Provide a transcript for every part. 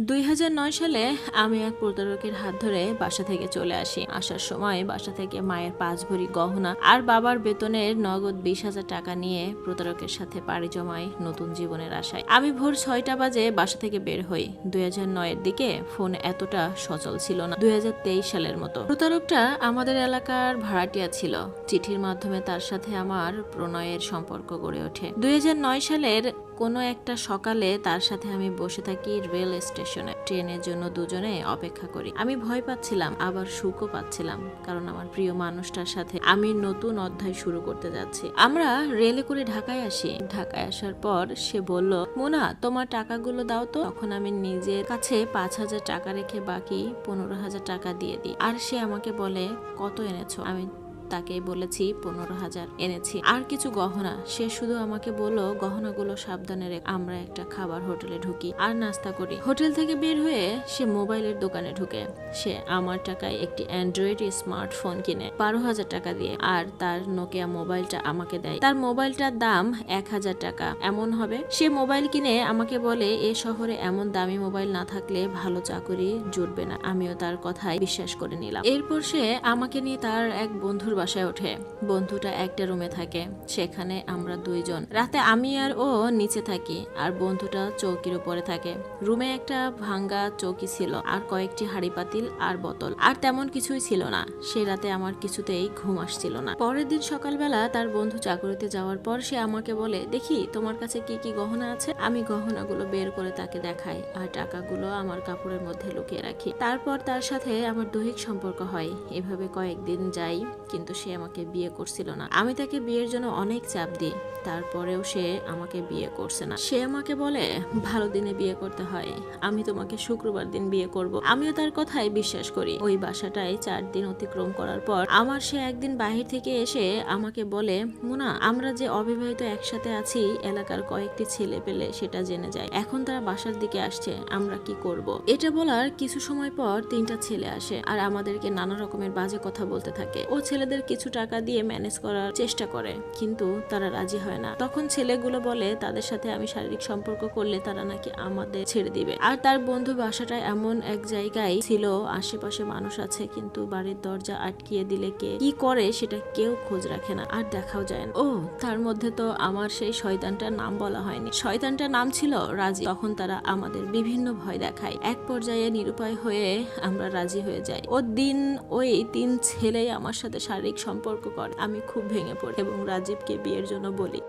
দুই হাজার নয় সালে আমি এক প্রতারকের হাত ধরে বাসা থেকে চলে আসি। আসার সময় বাসা থেকে মায়ের পাঁচ ভরি গহনা আর বাবার বেতনের নগদ বিশ হাজার টাকা নিয়ে প্রতারকের সাথে পাড়ি জমাই নতুন জীবনের আশায়। আমি ভোর ছয়টা বাজে বাসা থেকে বের হই। দুই এর দিকে ফোন এতটা সচল ছিল না। দুই হাজার তেইশ সালের মতো। প্রতারকটা আমাদের এলাকার ভাড়াটিয়া ছিল। চিঠির মাধ্যমে তার সাথে আমার প্রণয়ের সম্পর্ক গড়ে ওঠে। দুই হাজার নয় সালের কোনো একটা সকালে তার সাথে আমি বসে থাকি রেল স্টেশনে। ট্রেনের জন্য দুজনে অপেক্ষা করি। আমি ভয় পাচ্ছিলাম, আবার সুখও পাচ্ছিলাম, কারণ আমার প্রিয় মানুষটার সাথে আমি নতুন অধ্যায় শুরু করতে যাচ্ছি। আমরা রেলে করে ঢাকায় আসি। ঢাকায় আসার পর সে বলল, মোনা, তোমার টাকাগুলো দাও তো। তখন আমি নিজের কাছে পাঁচ হাজার টাকা রেখে বাকি পনেরো হাজার টাকা দিয়ে দিই। আর সে আমাকে বলে, কত এনেছো? আমি তাকে বলেছি, পনেরো হাজার এনেছি। আর কিছু গহনা, সে শুধু আমাকে বলল, গহনাগুলো সাবধানে রেখ আমরা একটা খাবার হোটেলে ঢুকি আর নাস্তা করি। হোটেল থেকে বের হয়ে সে মোবাইলের দোকানে ঢুকে। সে আমার টাকায় একটি অ্যান্ড্রয়েড স্মার্টফোন কিনে, বারো হাজার টাকা দিয়ে, আর তার নোকিয়া মোবাইলটা আমাকে দেয়। তার মোবাইলটার দাম এক হাজার টাকা। এমন হবে, সে মোবাইল কিনে আমাকে বলে, এ শহরে এমন দামি মোবাইল না থাকলে ভালো চাকরি জুটবে না। আমিও তার কথায় বিশ্বাস করে নিলাম। এরপর সে আমাকে নিয়ে তার এক বন্ধুর বাসায় ওঠে। বন্ধুটা একটা রুমে থাকে, সেখানে আমরা দুইজন। রাতে আমি আর ও নিচে থাকি, আর বন্ধুটা চৌকির উপরে থাকে। রুমে একটা ভাঙ্গা চৌকি ছিল, আর কয়েকটি হাড়ি পাতিল আর বোতল। আর তেমন কিছুই ছিল না। সে রাতে আমার কিছুতেই ঘুম আসছিল না। পরের দিন সকালবেলা তার বন্ধু চাকরিতে যাওয়ার পর সে আমাকে বলে, দেখি, তোমার কাছে কি কি গহনা আছে? আমি গহনাগুলো বের করে তাকে দেখাই, আর টাকাগুলো আমার কাপড়ের মধ্যে লুকিয়ে রাখি। তারপর তার সাথে আমার দৈহিক সম্পর্ক হয়। এভাবে কয়েকদিন যাই, কিন্তু সে আমাকে বিয়ে করছিল না। আমি তাকে বিয়ের জন্য অনেক চাপ দিই, তারপরেও সে আমাকে বিয়ে করছে না। সে আমাকে বলে, ভালো দিনে বিয়ে করতে হয়, আমি তোমাকে শুক্রবার দিন বিয়ে করব। আমিও তার কথায় বিশ্বাস করি। ওই বাসাটায় চার দিন অতিক্রম করার পর আমার সে একদিন বাহির থেকে এসে আমাকে বলে, মুনা, আমরা যে অবিবাহিত একসাথে আছি, এলাকার কয়েকটি ছেলে পেলে সেটা জেনে যায়। এখন তারা বাসার দিকে আসছে, আমরা কি করব? এটা বলার কিছু সময় পর তিনটা ছেলে আসে, আর আমাদেরকে নানা রকমের বাজে কথা বলতে থাকে। ও ছেলেদের কিছু টাকা দিয়ে ম্যানেজ করার চেষ্টা করে, কিন্তু তারা রাজি হয় না। তখন ছেলেগুলো বলে, তাদের সাথে আমি শারীরিক সম্পর্ক করলে তারা নাকি আমাদের ছেড়ে দিবে। আর তার বন্ধু বাসাটা এমন এক জায়গায় ছিল, আশেপাশে মানুষ আছে, কিন্তু বাড়ির দরজা আটকিয়ে দিলে কে কি করে সেটা কেউ খোঁজ রাখে না, আর দেখাও যায় না। ও, তার মধ্যে তো আমার সেই শয়তানটার নাম বলা হয়নি। শয়তানটার নাম ছিল রাজি। তখন তারা আমাদের বিভিন্ন ভয় দেখায়। এক পর্যায়ে নিরুপায় হয়ে আমরা রাজি হয়ে যাই। ও দিন, ওই তিন ছেলেই আমার সাথে শারীরিক সম্পর্ক করে আমি খুব ভেঙে পড়ি এবং রাজীবকে বিয়ের জন্য বলি।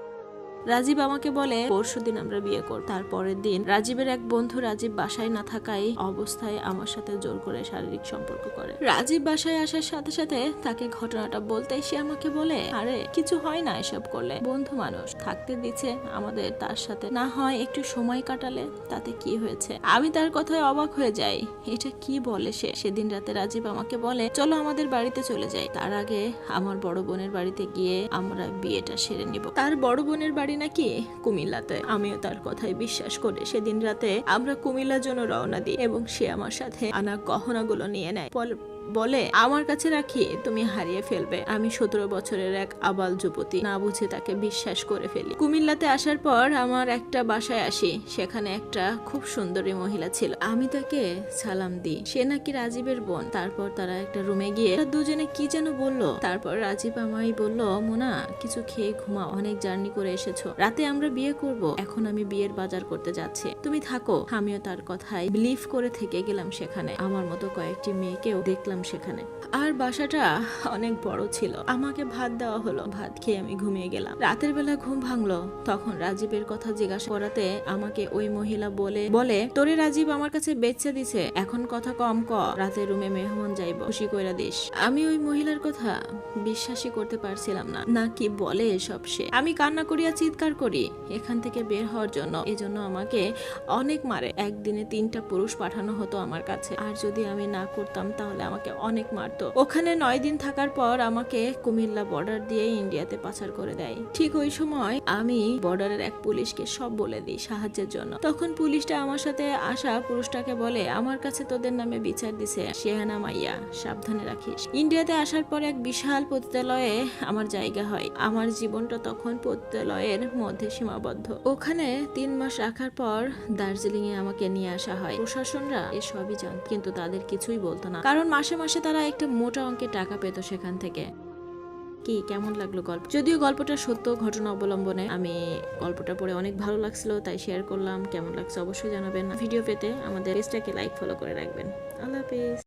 রাজীব আমাকে বলে, পরশু দিন আমরা বিয়ে কর তারপরের দিন রাজীবের এক বন্ধু রাজীব বাসায় না থাকায় অবস্থায় আমার সাথে জোর করে শারীরিক সম্পর্ক করে। রাজীব বাসায় আসার সাথে সাথে তাকে ঘটনাটা বলতে সে আমাকে বলে, আরে, কিছু হয় না এসব করলে। বন্ধু মানুষ, থাকতে দিচ্ছে, আমাদের তার সাথে। না হয় একটু সময় কাটালে, তাতে কি হয়েছে? আমি তার কথায় অবাক হয়ে যাই, এটা কি বলে সে? সেদিন রাতে রাজীব আমাকে বলে, চলো আমাদের বাড়িতে চলে যাই। তার আগে আমার বড় বোনের বাড়িতে গিয়ে আমরা বিয়েটা সেরে নিব। তার বড় বোনের বাড়ি নাকি কুমিল্লাতে আমিও তার কথায় বিশ্বাস করে। সেদিন রাতে আমরা কুমিল্লার জন্য রওনা দিই এবং সে আমার সাথে আনা গহনাগুলো নিয়ে নেয়। বল- আমার কাছে রাখি, তুমি হারিয়ে ফেলবে। আমি সতেরো বছরের এক আবাল যুবতী। না বুঝে তাকে বিশ্বাস করে ফেলি। কুমিল্লাতে আসার পর আমার একটা বাসায় আসি। সেখানে একটা খুব সুন্দরী মহিলা ছিল। আমি তাকে সালাম দিই। সে নাকি রাজীবের বোন। তারপর তারা একটা রুমে গিয়ে দুজনে কি যেন বলল। তারপর রাজীব আমায় বলল, মোনা, কিছু খেয়ে ঘুমা অনেক জার্নি করে এসেছ। রাতে আমরা বিয়ে করব। এখন আমি বিয়ের বাজার করতে যাচ্ছি। তুমি থাকো। আমিও তার কথায় বিলিভ করে থেকে গেলাম সেখানে। আমার মতো কয়েকটি মেয়েকেও দেখলাম সেখানে। আর বাসাটা অনেক বড় ছিল। আমাকে ভাত দেওয়া হলো। ভাত খেয়ে আমি ঘুমিয়ে গেলাম। রাতের বেলা ঘুম ভাঙলো। তখন রাজীবের কথা জিজ্ঞাসা করাতে আমাকে ওই মহিলা বলে বলে, তোরে রাজীব আমার কাছে বেচে দিছে। এখন কথা কম ক। রাতে রুমে মেহমান যাইব। খুশি কইরা দিস। আমি ওই মহিলার কথা বিশ্বাসই করতে পারছিলাম না। না কি বলে এসব সে? আমি কান্না করিয়া চিৎকার করি। এখান থেকে বের হওয়ার জন্য, এজন্য আমাকে অনেক মারে। একদিনে তিনটা পুরুষ পাঠানো হতো আমার কাছে। আর যদি আমি না করতাম, তাহলে আমাকে আমাকে অনেক মারতো। ওখানে নয় দিন থাকার পর আমাকে কুমিল্লা বর্ডার দিয়ে ইন্ডিয়াতে পাচার করে দেয়। ঠিক ওই সময় আমি বর্ডারের এক পুলিশকে সব বলে দিই সাহায্যের জন্য। তখন পুলিশটা আমার সাথে আসা পুরুষটাকে বলে, আমার কাছে তোদের নামে বিচার দিছে শেহানা মাইয়া, সাবধানে রাখিস। ইন্ডিয়াতে আসার পর এক বিশাল পতিতালয়ে আমার জায়গা হয়। আমার জীবনটা তখন পতিতালয়ের মধ্যে সীমাবদ্ধ। ওখানে তিন মাস রাখার পর দার্জিলিং এ আমাকে নিয়ে আসা হয়। প্রশাসনরা এসবই জানত কিন্তু তাদের কিছুই বলতো না। কারণ মাসে মাসে তারা একটা মোটা অঙ্কের টাকা পেত সেখান থেকে। কি, কেমন লাগল গল্প? যদিও গল্পটা সত্য, ঘটনা অবলম্বনে আমি গল্পটা পড়ে অনেক ভালো লাগছিল, তাই শেয়ার করলাম। কেমন লাগছে অবশ্যই জানাবেন। ভিডিও পেতে আমাদের পেজটাকে লাইক ফলো করে রাখবেন। আল্লাহ হাফিজ।